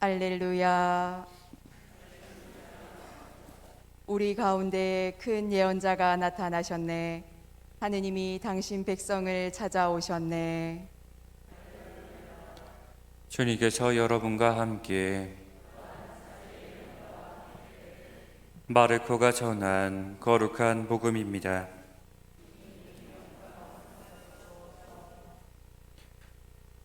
알렐루야. 우리 가운데 큰 예언자가 나타나셨네. 하느님이 당신 백성을 찾아오셨네. 주님께서 여러분과 함께 마르코가 전한 거룩한 복음입니다.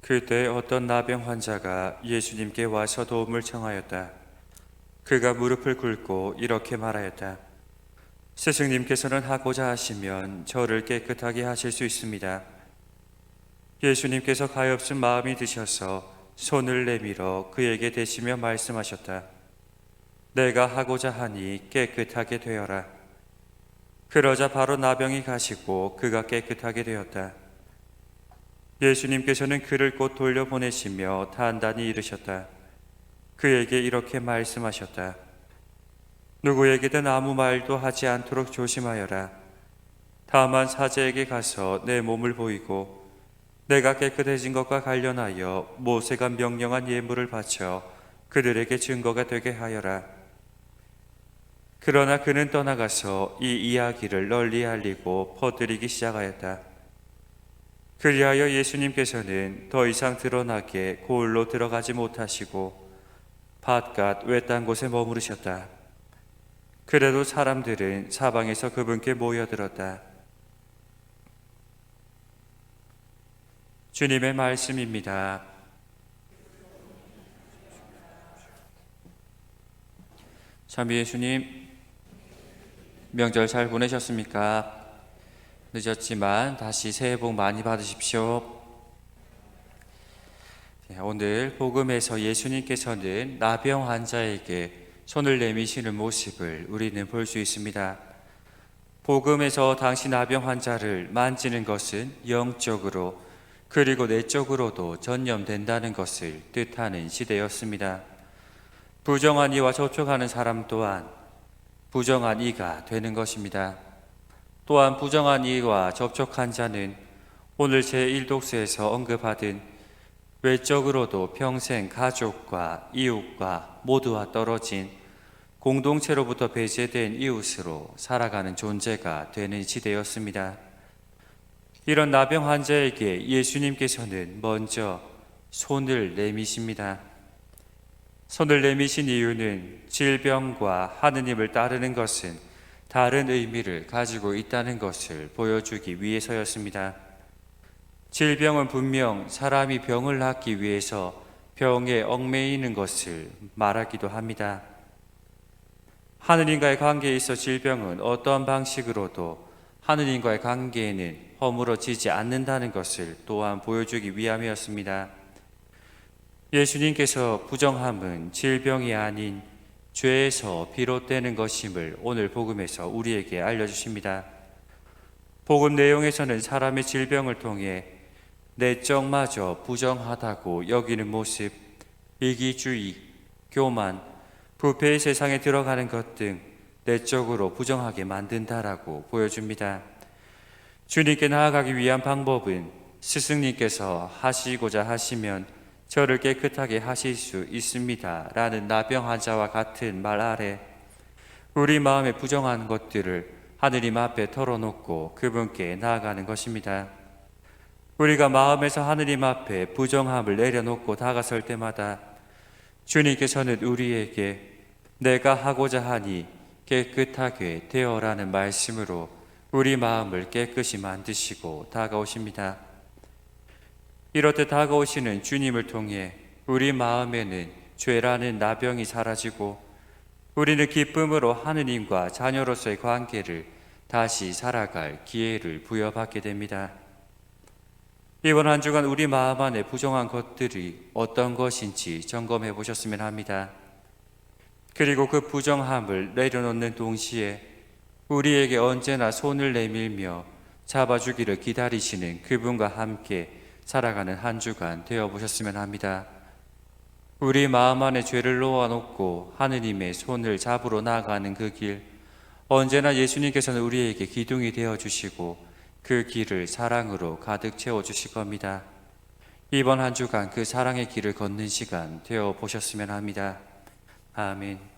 그때 어떤 나병 환자가 예수님께 와서 도움을 청하였다. 그가 무릎을 꿇고 이렇게 말하였다. 스승님께서는 하고자 하시면 저를 깨끗하게 하실 수 있습니다. 예수님께서 가엾은 마음이 드셔서 손을 내밀어 그에게 대시며 말씀하셨다. 내가 하고자 하니 깨끗하게 되어라. 그러자 바로 나병이 가시고 그가 깨끗하게 되었다. 예수님께서는 그를 곧 돌려보내시며 단단히 이르셨다. 그에게 이렇게 말씀하셨다. 누구에게든 아무 말도 하지 않도록 조심하여라. 다만 사제에게 가서 내 몸을 보이고 내가 깨끗해진 것과 관련하여 모세가 명령한 예물을 바쳐 그들에게 증거가 되게 하여라. 그러나 그는 떠나가서 이 이야기를 널리 알리고 퍼뜨리기 시작하였다. 그리하여 예수님께서는 더 이상 드러나게 고을로 들어가지 못하시고 바깥 외딴 곳에 머무르셨다. 그래도 사람들은 사방에서 그분께 모여들었다. 주님의 말씀입니다. 참비 예수님, 명절 잘 보내셨습니까? 늦었지만 다시 새해 복 많이 받으십시오. 네, 오늘 복음에서 예수님께서는 나병 환자에게 손을 내미시는 모습을 우리는 볼 수 있습니다. 복음에서 당시 나병 환자를 만지는 것은 영적으로 그리고 내적으로도 전염된다는 것을 뜻하는 시대였습니다. 부정한 이와 접촉하는 사람 또한 부정한 이가 되는 것입니다. 또한 부정한 이와 접촉한 자는 오늘 제1독서에서 언급하든 외적으로도 평생 가족과 이웃과 모두와 떨어진 공동체로부터 배제된 이웃으로 살아가는 존재가 되는 시대였습니다. 이런 나병 환자에게 예수님께서는 먼저 손을 내미십니다. 손을 내미신 이유는 질병과 하느님을 따르는 것은 다른 의미를 가지고 있다는 것을 보여주기 위해서였습니다. 질병은 분명 사람이 병을 낫기 위해서 병에 얽매이는 것을 말하기도 합니다. 하느님과의 관계에 있어 질병은 어떠한 방식으로도 하느님과의 관계에는 허물어지지 않는다는 것을 또한 보여주기 위함이었습니다. 예수님께서 부정함은 질병이 아닌 죄에서 비롯되는 것임을 오늘 복음에서 우리에게 알려주십니다. 복음 내용에서는 사람의 질병을 통해 내적마저 부정하다고 여기는 모습, 이기주의, 교만, 부패의 세상에 들어가는 것 등 내적으로 부정하게 만든다라고 보여줍니다. 주님께 나아가기 위한 방법은 스승님께서 하시고자 하시면 저를 깨끗하게 하실 수 있습니다. 라는 나병 환자와 같은 말 아래 우리 마음에 부정한 것들을 하느님 앞에 털어놓고 그분께 나아가는 것입니다. 우리가 마음에서 하느님 앞에 부정함을 내려놓고 다가설 때마다 주님께서는 우리에게 내가 하고자 하니 깨끗하게 되어라는 말씀으로 우리 마음을 깨끗이 만드시고 다가오십니다. 이렇듯 다가오시는 주님을 통해 우리 마음에는 죄라는 나병이 사라지고 우리는 기쁨으로 하느님과 자녀로서의 관계를 다시 살아갈 기회를 부여받게 됩니다. 이번 한 주간 우리 마음 안에 부정한 것들이 어떤 것인지 점검해 보셨으면 합니다. 그리고 그 부정함을 내려놓는 동시에 우리에게 언제나 손을 내밀며 잡아주기를 기다리시는 그분과 함께 살아가는 한 주간 되어 보셨으면 합니다. 우리 마음 안에 죄를 놓아놓고 하느님의 손을 잡으러 나아가는 그 길, 언제나 예수님께서는 우리에게 기둥이 되어 주시고 그 길을 사랑으로 가득 채워 주실 겁니다. 이번 한 주간 그 사랑의 길을 걷는 시간 되어 보셨으면 합니다. 아멘.